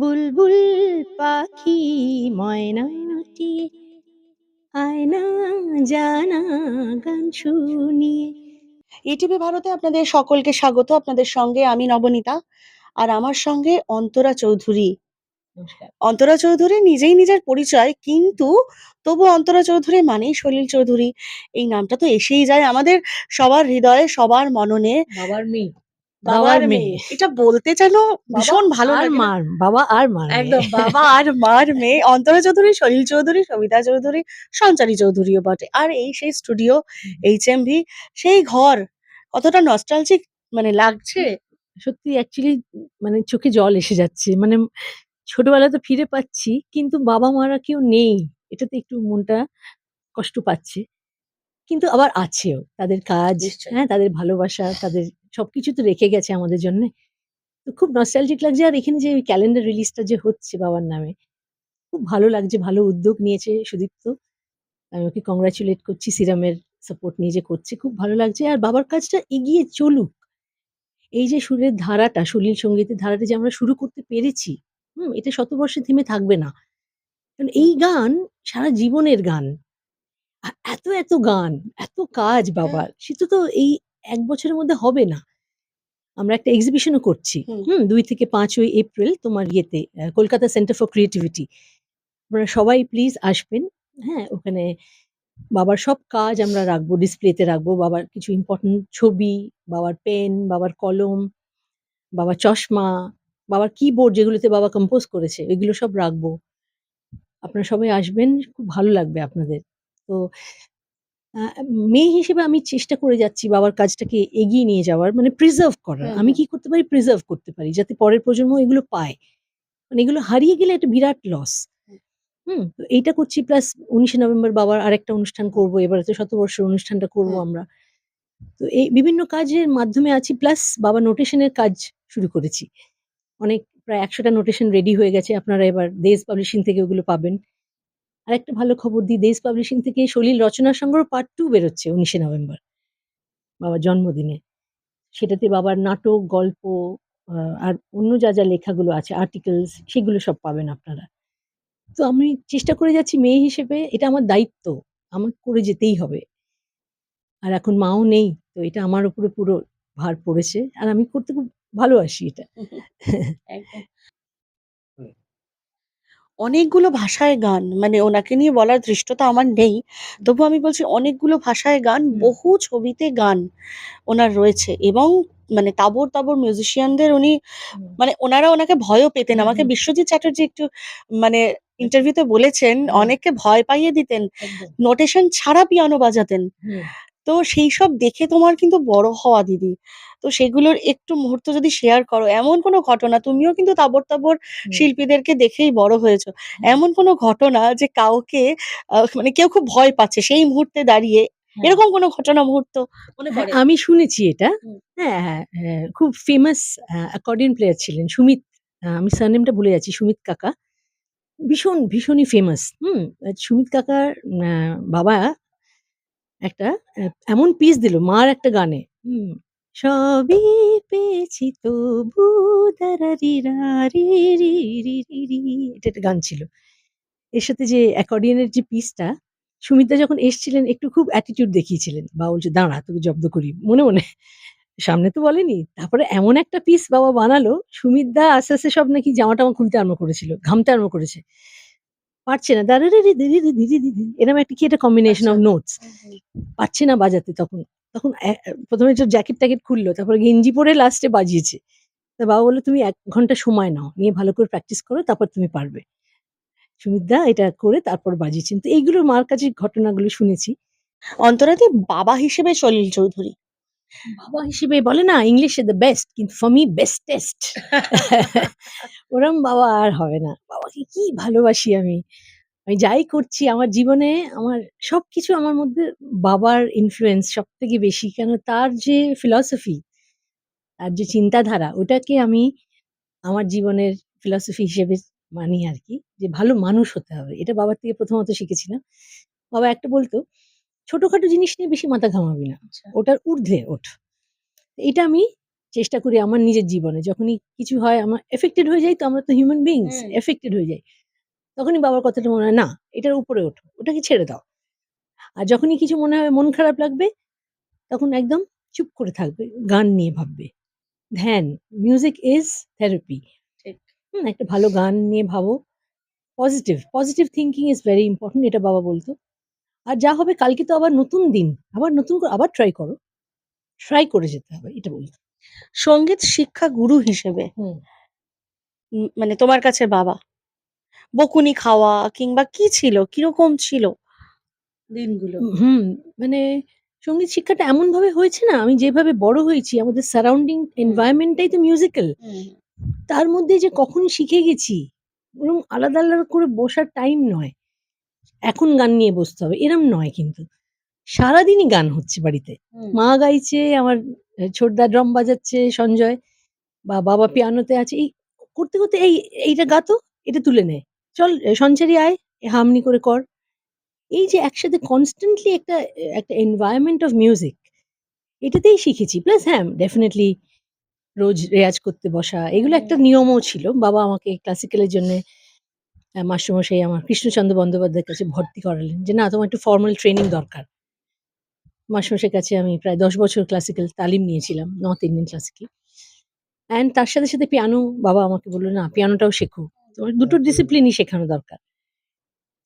বুলবুল পাখি ময়নাটি আয়না জানা গান শুনিয়ে। ইটিভি ভারতে আপনাদের সকলকে স্বাগত। আপনাদের সঙ্গে আমি নবনীতা আর আমার সঙ্গে অন্তরা চৌধুরী। অন্তরা চৌধুরী নিজেই নিজের পরিচয় কিন্তু তবু অন্তরা চৌধুরী মানেই সলিল চৌধুরী। এই নামটা তো এসেই যায় আমাদের সবার হৃদয়ে সবার মননে। বাবার মেয়ে। বাবার মেয়ে। এটা বলতে যেন ভীষণ ভালো আর মার বাবা আর মার একদম বাবা আর মার মেয়ে। অন্তরা চৌধুরী সলিল চৌধুরী সবিতা চৌধুরী সঞ্চারী চৌধুরীও বটে। আর এই সেই স্টুডিও এইচ এম ভি সেই ঘর কতটা নস্টালজিক মানে লাগছে। সত্যি অ্যাকচুয়ালি মানে চোখে জল এসে যাচ্ছে। মানে ছোটবেলা তো ফিরে পাচ্ছি কিন্তু বাবা মারা কেউ নেই। এটাতে একটু মনটা কষ্ট পাচ্ছে। কিন্তু আবার আছেও। তাদের কাজ হ্যাঁ তাদের ভালোবাসা তাদের সবকিছু তো রেখে গেছে আমাদের জন্য। তো খুব নস্টালজিক লাগছে। আর এখানে যে ক্যালেন্ডার রিলিজটা যে হচ্ছে বাবার নামে খুব ভালো লাগছে ভালো উদ্যোগ নিয়েছে সুদীপ্ত। আমি ওকে কংগ্রাচুলেট করছি সিরামের সাপোর্ট নিয়ে যে করছে খুব ভালো লাগছে। আর বাবার কাজটা এগিয়ে চলুক। এই যে সুরের ধারাটা সলিল সঙ্গীতের ধারাটা যে আমরা শুরু করতে পেরেছি হুম এটা শতবর্ষে থেমে থাকবে না। কারণ এই গান সারা জীবনের গান। এত এত গান এত কাজ বাবার সেটা তো এই এক বছরের মধ্যে হবে না। আমরা একটা এক্সিবিশনও করছি। হুম। দুই থেকে পাঁচই এপ্রিল তোমার ইয়েতে কলকাতা সেন্টার ফর ক্রিয়েটিভিটি আপনারা সবাই প্লিজ আসবেন। হ্যাঁ ওখানে বাবার সব কাজ আমরা রাখব ডিসপ্লেতে রাখব। বাবার কিছু ইম্পর্টেন্ট ছবি বাবার পেন বাবার কলম বাবার চশমা বাবার কিবোর্ড যেগুলোতে বাবা কম্পোজ করেছে ওইগুলো সব রাখব। আপনারা সবাই আসবেন খুব ভালো লাগবে আপনাদের। তো মেয়ে হিসেবে আমি চেষ্টা করে যাচ্ছি বাবার কাজটাকে এগিয়ে নিয়ে যাওয়ার মানে প্রিজার্ভ করার। আমি কি করতে পারি? প্রিজার্ভ করতে পারি যাতে পরের প্রজন্ম এগুলো পায়। মানে এগুলো হারিয়ে গেলে একটা বিরাট লস হুম। এইটা করছি প্লাস উনিশে নভেম্বর বাবার আরেকটা অনুষ্ঠান করব এবার তো শতবর্ষের অনুষ্ঠানটা করব আমরা। তো এই বিভিন্ন কাজের মাধ্যমে আছি প্লাস বাবা নোটেশনের কাজ শুরু করেছি। অনেক প্রায় একশোটা নোটেশন রেডি হয়ে গেছে। আপনারা এবার দেশ পাবলিশিং থেকে ওগুলো পাবেন। আর একটা ভালো খবর দিই দেশ পাবলিশিং থেকে সলিল রচনা সংগ্রহ পার্ট টু বেরোচ্ছে উনিশে নভেম্বর, বাবার জন্মদিনে। সেটাতে বাবার নাটক, গল্প আর অন্য যা যা লেখাগুলো আছে আর্টিকেলস সেগুলো সব পাবেন আপনারা। তো আমি চেষ্টা করে যাচ্ছি মেয়ে হিসেবে, এটা আমার দায়িত্ব, আমার করে যেতেই হবে। আর এখন মাও নেই, তো এটা আমার উপরে পুরো ভার পড়েছে, আর আমি করতে খুব ভালোবাসি এটা। অনেকগুলো ভাষায় গান মানে ওনাকে নিয়ে বলার দৃষ্টতা আমার নেই। তবু আমি বলছি অনেকগুলো ভাষায় গান বহু ছবিতে গান ওনার রয়েছে এবং মানে তাবর তাবর মিউজিশিয়ানদের উনি মানে ওনারা ওনাকে ভয়ও পেতেন। আমাকে বিশ্বজিৎ চ্যাটার্জি একটু মানে ইন্টারভিউতে বলেছেন অনেককে ভয় পাইয়ে দিতেন। নোটেশন ছাড়া পিয়ানো বাজাতেন। তো সেই সব দেখে তোমার কিন্তু বড় হওয়া দিদি। তো সেগুলোর একটু মুহূর্ত যদি শেয়ার করো এমন কোনো ঘটনা তুমিও কিন্তু তাবর তাবর শিল্পীদেরকে দেখেই বড় হয়েছো। এমন কোনো ঘটনা যে কাউকে মানে কেউ খুব ভয় পাচ্ছে সেই মুহূর্তে দাঁড়িয়ে হ্যাঁ। এরকম কোনো ঘটনা মুহূর্ত মনে হ্যাঁ, পড়ে? আমি শুনেছি এটা। হুম। হ্যাঁ হ্যাঁ হ্যাঁ, খুব ফেমাস অ্যাকর্ডিয়ন প্লেয়ার ছিলেন সুমিত আমি সারনেমটা ভুলে যাচ্ছি সুমিত কাকা। ভীষণ ভীষণই ফেমাস হুম সুমিত কাকার বাবা একটা এমন পিস দিল, মার একটা গানে। সবই পেয়েছি তবু এটা একটা গান ছিল। এর সাথে যে অ্যাকর্ডিয়নের যে পিসটা সুমিতদা যখন এসছিলেন, একটু খুব অ্যাটিটিউড দেখিয়েছিলেন, বাবা বলছে, দাঁড়া, তোকে জব্দ করি। মনে মনে। সামনে তো বলেনি। তারপরে এমন একটা পিস বাবা বানালো, সুমিতদা আস্তে আস্তে সব নাকি জামা টামা খুলতে আরম্ভ করেছিল, ঘামতে আরম্ভ করেছে। পারছে না দাঁড়া রে রে দিদি দিদি দিদি এরকম একটা কি একটা কম্বিনেশন অফ আচ্ছা। নোটস পারছে না বাজাতে তখন তখন প্রথমে তো জ্যাকেট ট্যাকেট খুললো তারপরে গেঞ্জি পরে লাস্টে বাজিয়েছে তা বাবা বলল তুমি এক ঘণ্টা সময় নাও নিয়ে ভালো করে প্র্যাকটিস করো তারপর তুমি পারবে সুমিতদা এটা করে তারপর বাজিয়েছেন তো এইগুলো মার কাছে ঘটনাগুলো শুনেছি অন্তরাতে বাবা হিসেবে সলিল চৌধুরী বাবা হিসেবে বলে না ইংলিশে দ্য বেস্ট কিন্তু ফর মি বেস্টেস্ট ওরম বাবা আর হবে না। বাবাকে কি ভালোবাসি আমি। আমি যাই করছি আমার জীবনে আমার সবকিছু আমার মধ্যে বাবার ইনফ্লুয়েন্স সব থেকে বেশি কেন তার যে ফিলসফি তার যে চিন্তাধারা ওটাকে আমি আমার জীবনের ফিলসফি হিসেবে মানি আর কি যে ভালো মানুষ হতে হবে। এটা বাবার থেকে প্রথমত শিখেছিলাম। বাবা একটা বলতো ছোটখাটো জিনিস নিয়ে বেশি মাথা ঘামাবি না। আচ্ছা। ওটার ঊর্ধ্বে ওঠ। এটা আমি চেষ্টা করি আমার নিজের জীবনে। যখনই কিছু হয় আমার এফেক্টেড হয়ে যাই তো আমরা তো হিউম্যান হুম। এফেক্টেড হয়ে যাই। তখনই বাবার কথাটা মনে হয় না এটার উপরে ওঠো ওটাকে ছেড়ে দাও। আর যখনই কিছু মনে হয় মন খারাপ লাগবে তখন একদম চুপ করে থাকবে গান নিয়ে ভাববে। ধ্যান মিউজিক ইজ থেরাপি হুম একটা ভালো গান নিয়ে ভাবো। Positive positive thinking is very important এটা বাবা বলতো। আর যা হবে কালকে তো আবার নতুন দিন। আবার নতুন করে আবার ট্রাই করো। ট্রাই করে যেতে হবে এটা বলতো সংগীত শিক্ষা গুরু হিসেবে। হুম। মানে তোমার কাছে বাবা। বকুনি খাওয়া কিংবা কি ছিল? কীরকম ছিল? দিনগুলো। হুম মানে সংগীত শিক্ষাটা এমন ভাবে হয়েছে না আমি যেভাবে বড় হয়েছি আমাদের সারাউন্ডিং এনভায়রনমেন্টটাই তো মিউজিক্যাল তার মধ্যে যে কখন শিখে গেছি ওরকম আলাদা আলাদা করে বসার টাইম নয়। এখন গান নিয়ে বসতে হবে। এরম নয় কিন্তু। সারাদিনই গান হচ্ছে বাড়িতে। মা গাইছে আমার ছোটদা ড্রাম বাজাচ্ছে সঞ্জয় বা বাবা পিয়ানোতে আছে। এই করতে করতে এই এইটা গাতো এটা তুলে নে। চল সঞ্চারি আয় হামনি করে কর। এই যে একসাথে কনস্ট্যান্টলি একটা একটা এনভায়রনমেন্ট অফ মিউজিক এটাতেই শিখেছি। প্লাস হ্যাঁ ডেফিনেটলি রোজ রেয়াজ করতে বসা এগুলো একটা নিয়মও ছিল। বাবা আমাকে ক্লাসিক্যালের জন্য মাস্টারমশাই আমার কৃষ্ণচন্দ্র বন্দ্যোপাধ্যায়ের কাছে ভর্তি করালেন যে, না, তোমার একটু ফর্মাল ট্রেনিং দরকার। মাস্টারমশাইয়ের কাছে আমি প্রায় দশ বছর ক্লাসিক্যাল তালিম নিয়েছিলাম নর্থ ইন্ডিয়ান ক্লাসিক্যাল অ্যান্ড তার সাথে সাথে পিয়ানো বাবা আমাকে বলল, না পিয়ানোটাও শেখো। তোমার দুটো ডিসিপ্লিনই শেখানো দরকার।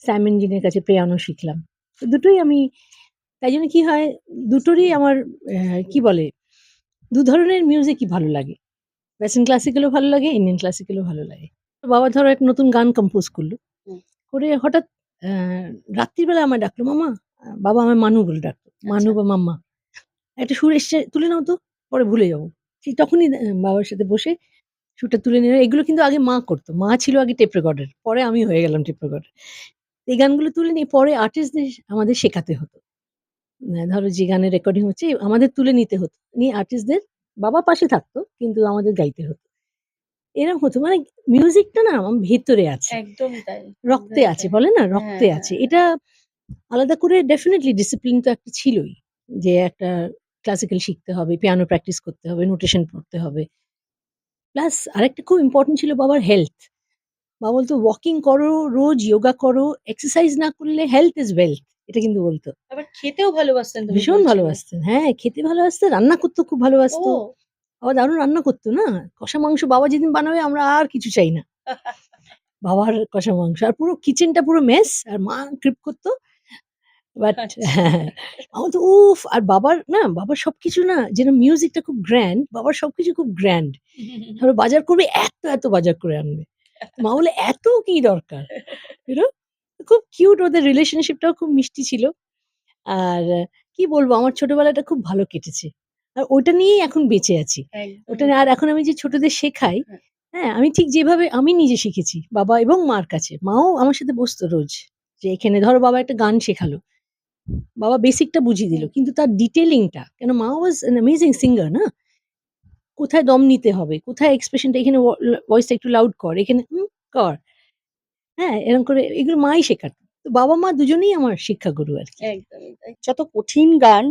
স্যাম ইঞ্জিনের কাছে পিয়ানো শিখলাম। তো দুটোই আমি, তাই জন্য কি হয়, দুটোরই আমার কি বলে, দু ধরনের মিউজিকই ভালো লাগে। ওয়েস্টার্ন ক্লাসিক্যালও ভালো লাগে ইন্ডিয়ান ক্লাসিক্যালও ভালো লাগে। বাবা ধরো এক নতুন গান কম্পোজ করল। হুম। করে হঠাৎ আহ, রাত্রিবেলা আমায় ডাকলো মামা বাবা আমার মানু বলে ডাকতো মানু বা মাম্মা। একটা সুর এসছে তুলে নাও তো পরে ভুলে যাব। সেই তখনই বাবার সাথে বসে সুরটা তুলে নিল এগুলো কিন্তু আগে মা করতো। মা ছিল আগে টেপ রেকর্ডের পরে আমি হয়ে গেলাম টেপ রেকর্ডার এই গানগুলো তুলে নিয়ে পরে আর্টিস্টদের আমাদের শেখাতে হতো। ধরো যে গানের রেকর্ডিং হচ্ছে আমাদের তুলে নিতে হতো। নিয়ে আর্টিস্টদের বাবা পাশে থাকতো কিন্তু আমাদের গাইতে হতো। এরকম হতো। মানে মিউজিকটা না আমার ভেতরে আছে। একদম তাই। রক্তে আছে বলে না? রক্তে হ্যাঁ, আছে। এটা আলাদা করে ডেফিনেটলি ডিসিপ্লিন তো একটা ছিলই যে একটা ক্লাসিক্যাল শিখতে হবে পিয়ানো প্র্যাকটিস করতে হবে নোটেশন পড়তে হবে। প্লাস আরেকটা খুব ইম্পর্টেন্ট ছিল বাবার হেলথ বাবা বলতো ওয়াকিং করো রোজ যোগা করো এক্সারসাইজ না করলে হেলথ ইজ ওয়েলথ এটা কিন্তু বলতো। আবার খেতেও ভালোবাসতেন ভীষণ। ভালোবাসতেন হ্যাঁ খেতে ভালোবাসতো রান্না করতে খুব ভালোবাসতো। বাবা দারুণ রান্না করতো না? কষা মাংস বাবা যেদিন বানাবে আমরা আর কিছু চাই না। বাবার কষা মাংস আর পুরো কিচেনটা পুরো মেস আর মা ক্রিপ করতো। বাট আচ্ছা। আমার তো উফ আর বাবার না বাবার সবকিছু না যেন মিউজিকটা খুব গ্র্যান্ড বাবার সবকিছু খুব গ্র্যান্ড ধরো বাজার করবে এত এত বাজার করে আনবে। মা বলে এত কি দরকার? ইউনো খুব কিউট ওদের রিলেশনশিপটাও খুব মিষ্টি ছিল। আর কি বলব আমার ছোটবেলাটা খুব ভালো কেটেছে। আর ওটা নিয়েই এখন বেঁচে আছি। ওটা নিয়ে- আর এখন আমি যে ছোটদের শেখাই হ্যাঁ। হ্যাঁ আমি ঠিক যেভাবে আমি নিজে শিখেছি বাবা এবং মার কাছে। মাও আমার সাথে বসতো রোজ যে এখানে ধরো বাবা একটা গান শেখালো। বাবা বেসিকটা বুঝিয়ে দিল কিন্তু তার ডিটেলিংটা কেন মা ওয়াজ অ্যান অ্যামেজিং সিঙ্গার না? কোথায় দম নিতে হবে? কোথায় এক্সপ্রেশনটা এখানে ভয়েসটা একটু লাউড কর এখানে কর। হ্যাঁ এরকম করে এগুলো মাই শেখাতো। তো বাবা মা দুজনেই আমার শিক্ষাগুরু আর কি। একদমই তাই। যত কঠিন গান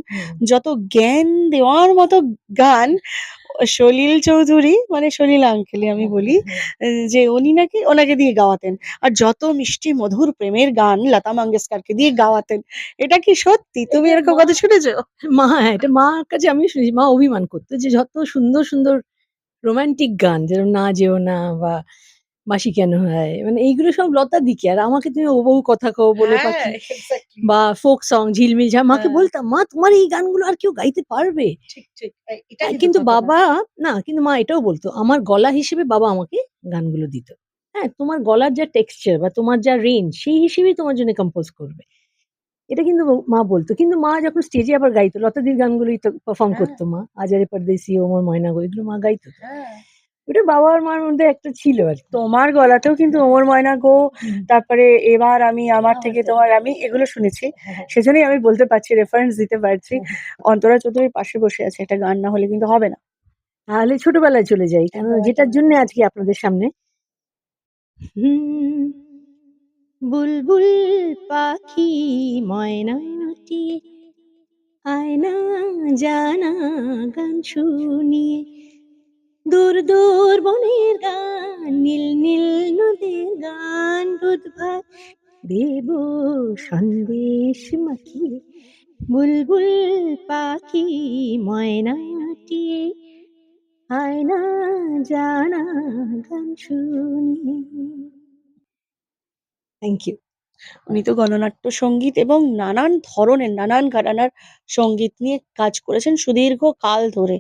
যত জ্ঞান দেওয়ার মতো গান সলিল চৌধুরী মানে সলিল আঙ্কেলই আমি বলি যে উনি নাকি ওনাকে দিয়ে গাওয়াতেন। আর যত মিষ্টি মধুর প্রেমের গান লতা মঙ্গেশকরকে দিয়ে গাওয়াতেন এটা কি সত্যি? তুমি এরকম কথা শুনেছো? মা হ্যাঁ এটা মার কাছে আমি শুনেছি মা অভিমান করতো যে যত সুন্দর সুন্দর রোমান্টিক গান যেরকম না যেও না বা বাসি কেন হয়? মানে এইগুলো সব লতা দিকে। আর আমাকে তুমি ও বউ কথা কও বলে হ্যাঁ, পাখি বা ফোক সং ঝিলমিল ঝা মাকে হ্যাঁ। বলতাম মা তোমার এই গানগুলো আর কেউ গাইতে পারবে? হ্যাঁ, কিন্তু বাবা না কিন্তু মা এটাও বলতো আমার গলা হিসেবে বাবা আমাকে গানগুলো দিত। হ্যাঁ তোমার গলার যা টেক্সচার বা তোমার যা রেঞ্জ সেই হিসেবেই তোমার জন্য কম্পোজ করবে। এটা কিন্তু মা বলতো। কিন্তু মা যখন স্টেজে আবার গাইতো লতাদির গানগুলোই তো পারফর্ম। করতো মা। আজারে পরদেশি ওমর ময়না গো এগুলো মা গাইতো। হ্যাঁ। ওটা বাবা আর মার মধ্যে একটা ছিল আর কি। তোমার গলাতেও কিন্তু ওমর ময়না গো তারপরে এবার আমি আমার আমার থেকে থেকে তোমার আমি এগুলো শুনেছি। হ্যাঁ, সেজন্যই আমি বলতে পারছি রেফারেন্স দিতে পারছি। হ্যাঁ। অন্তরা চৌধুরীর পাশে বসে আছে একটা গান না হলে কিন্তু হবে না। তাহলে ছোটবেলায় চলে যাই কেন? যেটার। জন্য আজকে আপনাদের সামনে। বুলবুল পাখি ময়নাটি আয়না জানা গান শুনিয়ে দূর দূর বনের গান, নীল নীল নদীর গান ভাত দেব সন্দেশ মাখিয়ে বুলবুল পাখি ময়নাটিয়ে আয়না জানা গান শুনি থ্যাংক ইউ উনি তো গণনাট্য সংগীত এবং নানান ধরনের, নানান ঘরানার সংগীত নিয়ে কাজ করেছেন সুদীর্ঘ কাল ধরে।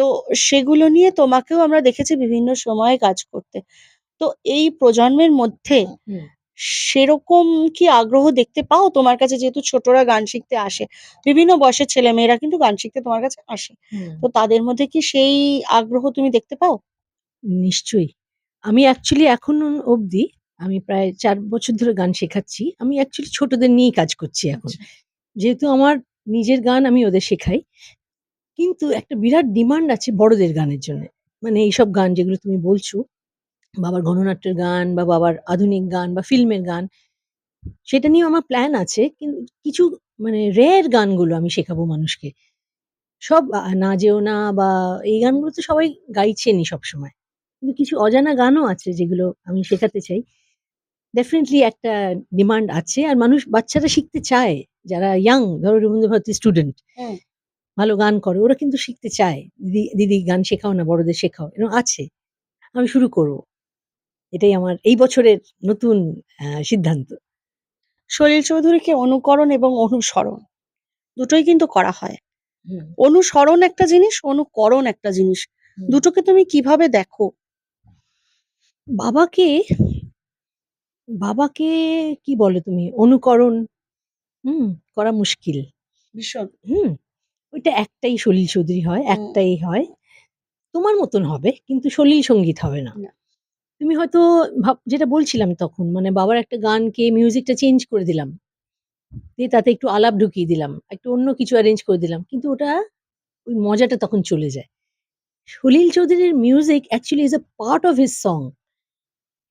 তো সেগুলো নিয়ে তোমাকেও আমরা দেখেছি বিভিন্ন সময়ে কাজ করতে। তো এই প্রজন্মের মধ্যে সেরকম কি আগ্রহ দেখতে পাও? তোমার কাছে যেহেতু ছোটরা গান শিখতে আসে বিভিন্ন বয়সের ছেলে মেয়েরা কিন্তু গান শিখতে তোমার কাছে আসে। তো তাদের মধ্যে কি সেই আগ্রহ তুমি দেখতে পাও? নিশ্চয়ই। আমি অ্যাকচুয়ালি এখন অবধি আমি প্রায় চার বছর ধরে গান শেখাচ্ছি। আমি অ্যাকচুয়ালি ছোটদের নিয়েই কাজ করছি এখন। যেহেতু আমার নিজের গান আমি ওদের শেখাই কিন্তু একটা বিরাট ডিমান্ড আছে বড়দের গানের জন্য। মানে এইসব গান যেগুলো তুমি বলছো, বাবার গণনাট্যের গান বা বাবার আধুনিক গান বা ফিল্মের গান, সেটা নিয়েও আমার প্ল্যান আছে, কিন্তু কিছু মানে রেয়ার গানগুলো আমি শেখাবো মানুষকে। সব না যেও না বা এই গানগুলো তো সবাই গাইছেনই সবসময়। কিন্তু কিছু অজানা গানও আছে যেগুলো আমি শেখাতে চাই। ডেফিনেটলি একটা ডিমান্ড আছে, আর মানুষ, বাচ্চারা শিখতে চায়, যারা ইয়াং ধরো রবীন্দ্রভারতী স্টুডেন্ট হুম। ভালো গান করে ওরা কিন্তু শিখতে চায়। দিদি দিদি গান শেখাও না বড়দের শেখাও। এরকম আছে। আমি শুরু করব। এটাই আমার এই বছরের নতুন সিদ্ধান্ত। সলিল চৌধুরীকে অনুকরণ এবং অনুসরণ দুটোই কিন্তু করা হয়। অনুসরণ একটা জিনিস অনুকরণ একটা জিনিস। দুটোকে তুমি কীভাবে দেখো? বাবাকে বাবাকে কি বলে তুমি? অনুকরণ হুম করা মুশকিল। ভীষণ। হুম। ওইটা একটাই সলিল চৌধুরী হয় একটাই হয়। তোমার মতন হবে কিন্তু সলিল সংগীত হবে না। তুমি হয়তো ভাব যেটা বলছিলাম তখন মানে বাবার একটা গানকে মিউজিকটা চেঞ্জ করে দিলাম। দিয়ে তাতে একটু আলাপ ঢুকিয়ে দিলাম একটু অন্য কিছু অ্যারেঞ্জ করে দিলাম কিন্তু ওটা ওই মজাটা তখন চলে যায়। সলিল চৌধুরীর music actually is a part of his song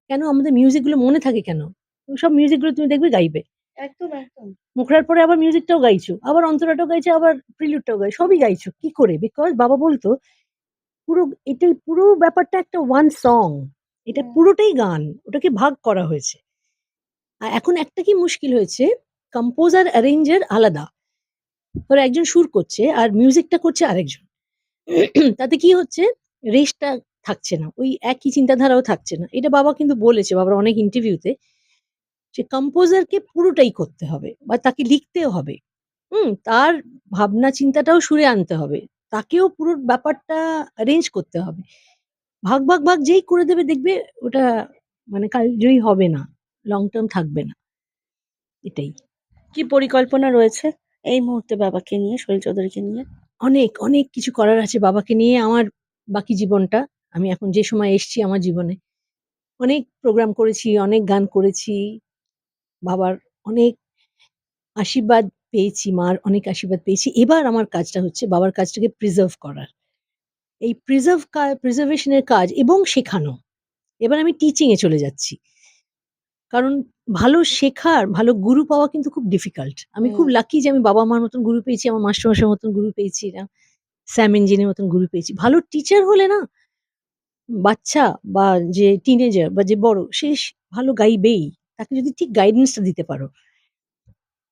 কেন? আমাদের মিউজিকগুলো মনে থাকে কেন? সব মিউজিকগুলো তুমি দেখবে গাইবে। একদম একদম। মুখরার পরে আবার মিউজিকটাও গাইছো আবার অন্তরাটাও গাইছো আবার প্রিলুডটাও গাই সবই গাইছো কি করে? বিকজ বাবা বলতো পুরো এটাই পুরো ব্যাপারটা একটা ওয়ান সং এটা পুরোটাই গান ওটাকে ভাগ করা হয়েছে। আর এখন একটা কি মুশকিল হয়েছে কম্পোজার অ্যারেঞ্জার আলাদা। ধরো একজন সুর করছে আর মিউজিকটা করছে আরেকজন। তাতে কি হচ্ছে রেসটা থাকছে না ওই একই চিন্তাধারাও থাকছে না। এটা বাবা কিন্তু বলেছে বাবার অনেক ইন্টারভিউতে যে কম্পোজারকে পুরোটাই করতে হবে বা তাকে লিখতেও হবে। হুম তার ভাবনা চিন্তাটাও সুরে আনতে হবে। তাকেও পুরো ব্যাপারটা অ্যারেঞ্জ করতে হবে। ভাগ ভাগ ভাগ যেই করে দেবে দেখবে ওটা মানে কালজয়ী হবে না লং টার্ম থাকবে না। এটাই। কি পরিকল্পনা রয়েছে এই মুহূর্তে বাবাকে নিয়ে সলিল চৌধুরীকে নিয়ে? অনেক অনেক কিছু করার আছে বাবাকে নিয়ে আমার বাকি জীবনটা। আমি এখন যে সময় এসছি আমার জীবনে অনেক প্রোগ্রাম করেছি অনেক গান করেছি। বাবার অনেক আশীর্বাদ পেয়েছি মার অনেক আশীর্বাদ পেয়েছি। এবার আমার কাজটা হচ্ছে বাবার কাজটাকে প্রিজার্ভ করার। এই প্রিজার্ভ প্রিজার্ভেশনের কাজ এবং শেখানো। এবার আমি টিচিং এ চলে যাচ্ছি। কারণ ভালো শেখার ভালো গুরু পাওয়া কিন্তু খুব ডিফিকাল্ট আমি খুব লাকি যে আমি বাবা মার মতন গুরু পেয়েছি আমার মাস্টারমশাইয়ের মতন গুরু পেয়েছি না স্যাম ইঞ্জিনের মতন গুরু পেয়েছি। ভালো টিচার হলে না বাচ্চা বা যে টিনেজার বা যে বড় সে ভালো গাইবেই। তাকে যদি ঠিক গাইডেন্সটা দিতে পারো।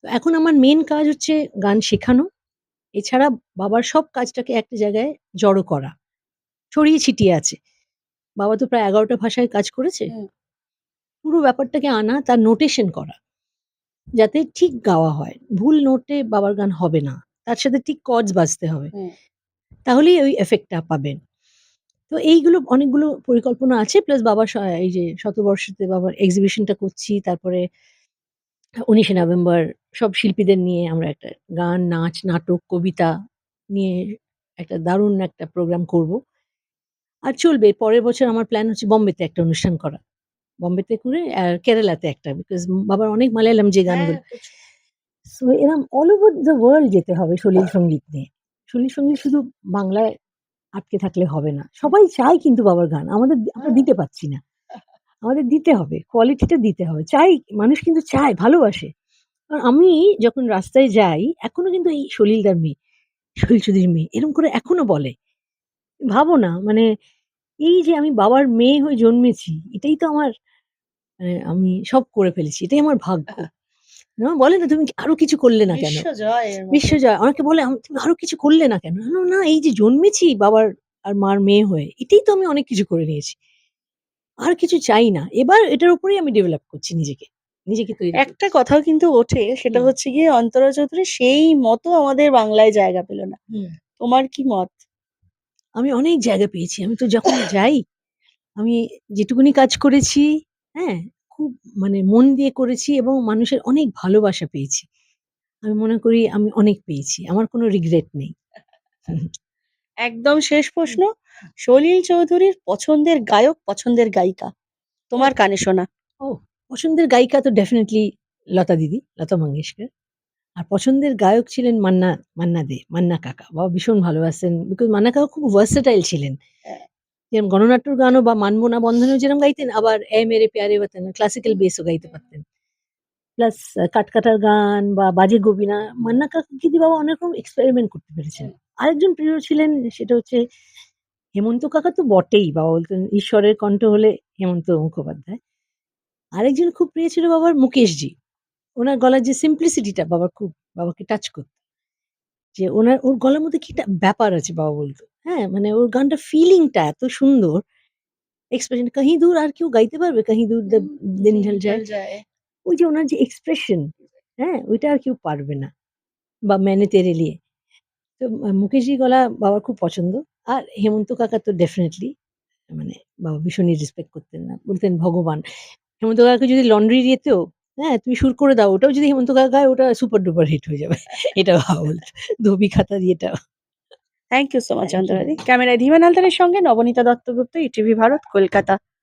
তো এখন আমার মেন কাজ হচ্ছে গান শেখানো। এছাড়া বাবার সব কাজটাকে একটা জায়গায় জড়ো করা। ছড়িয়ে ছিটিয়ে আছে। বাবা তো প্রায় এগারোটা ভাষায় কাজ করেছে। পুরো ব্যাপারটাকে আনা তার নোটেশন করা। যাতে ঠিক গাওয়া হয়। ভুল নোটে বাবার গান হবে না। তার সাথে ঠিক কর্ডস বাজতে হবে। তাহলেই ওই এফেক্টটা পাবেন। তো এইগুলো অনেকগুলো পরিকল্পনা আছে। প্লাস বাবার স- এই যে শতবর্ষতে বাবার এক্সিবিশনটা করছি। তারপরে উনিশে নভেম্বর সব শিল্পীদের নিয়ে আমরা একটা গান নাচ নাটক কবিতা নিয়ে একটা দারুণ একটা প্রোগ্রাম করব। আর চলবে। পরের বছর আমার প্ল্যান হচ্ছে বম্বেতে একটা অনুষ্ঠান করা। বম্বেতে করে আর কেরালাতে একটা। বিকজ বাবার অনেক মালায়ালাম যে গানগুলো। হ্যাঁ, সো এরকম অল ওভার দ্য ওয়ার্ল্ড যেতে হবে সলিল সংগীত নিয়ে। সলিল সংগীত শুধু বাংলায় আটকে থাকলে হবে না। সবাই চায় কিন্তু বাবার গান। আমাদের আমরা দিতে পারছি না। আমাদের দিতে হবে কোয়ালিটিটা দিতে হবে। চাই, মানুষ কিন্তু চায়, ভালোবাসে। আর আমি যখন রাস্তায় যাই, এখনও কিন্তু এই সলিলদার মেয়ে চৌধুরীর মেয়ে এরকম করে এখনও বলে। ভাবো না মানে এই যে আমি বাবার মেয়ে হয়ে জন্মেছি, এটাই তো আমার মানে আমি সব করে ফেলেছি। এটাই আমার ভাগ্য। না বলে না তুমি আরও কিছু করলে না কেন? বিশ্বজয় অনেকে বলে আম তুমি আরও কিছু করলে না কেন? না এই যে জন্মেছি বাবার আর মার মেয়ে হয়ে এটাই তো আমি অনেক কিছু করে নিয়েছি। আর কিছু চাই না। এবার এটার উপরেই আমি ডেভেলপ করছি নিজেকে। নিজেকে তৈরি একটা। কথাও কিন্তু ওঠে সেটা হচ্ছে গিয়ে অন্তরা চৌধুরী সেই মতো আমাদের বাংলায় জায়গা পেল না। তোমার কি মত? আমি অনেক জায়গা পেয়েছি। আমি তো যখন যাই আমি যেটুকুনি কাজ করেছি, হ্যাঁ? খুব মানে মন দিয়ে করেছি এবং মানুষের অনেক ভালোবাসা পেয়েছি। আমি মনে করি আমি অনেক পেয়েছি। আমার কোনো রিগ্রেট নেই। একদম শেষ প্রশ্ন। সলিল চৌধুরীর পছন্দের গায়ক, পছন্দের গায়িকা। তোমার কানে শোনা। ও পছন্দের গায়িকা তো ডেফিনিটলি লতা দিদি, লতা মঙ্গেশকর। আর পছন্দের গায়ক ছিলেন মান্না, মান্না দে, মান্না কাকা। বাবা ভীষণ ভালোবাসতেন। বিকজ মান্না কাকা খুব ভার্সেটাইল ছিলেন। যেরকম গণনাট্যর গানও বা মানবো না বন্ধনেও যেরকম গাইতেন, আবার এ মেরে প্যারে ওতন ক্লাসিক্যাল বেসও গাইতে পারতেন। প্লাস কাঠকাটার গান বা বাজে গবিনা মান্না কাকা বাবা অনেক রকম এক্সপেরিমেন্ট করতে পেরেছেন। আরেকজন প্রিয় ছিলেন, সেটা হচ্ছে হেমন্ত কাকা তো বটেই। বাবা বলতেন, ঈশ্বরের কণ্ঠ হলে হেমন্ত মুখোপাধ্যায়। আরেকজন খুব প্রিয় ছিল বাবার মুকেশজি। ওনার গলার যে সিম্পলিসিটিটা বাবার খুব, বাবাকে টাচ করত। যে ওনার, ওর গলার মধ্যে কি একটা ব্যাপার আছে বাবা বলত। হ্যাঁ? মানে ওর গানটার ফিলিংটা এত সুন্দর। এক্সপ্রেশন কাহি দূর আর কেউ গাইতে পারবে? কাহি দূর দ দিন ঢল যায়। ওই যে উনার যে এক্সপ্রেশন, হ্যাঁ? ওইটা আর কেউ পারবে না। বা मैंने तेरे लिए তো আ মুকেশজির গলা বাবার খুব পছন্দ। আর হেমন্ত কাকা তো ডেফিনিটলি মানে বাবা ভীষণই রেসপেক্ট করতেন না। বলতেন ভগবান। হেমন্ত কাকাকে যদি লন্ড্রি দিতেও, হ্যাঁ? তুমি সুর করে দাও। ওটাও যদি হেমন্ত কাকা গায় ওটা সুপার ডুপার হিট হয়ে যাবে। এটা বাবা বলত। ধোবি খাতা দিয়েটাও। Thank you so much thank you. Antara di. ক্যামেরায় ধীমান আলতারের সঙ্গে নবনীতা দত্তগুপ্ত, ইটিভি ভারত, কলকাতা।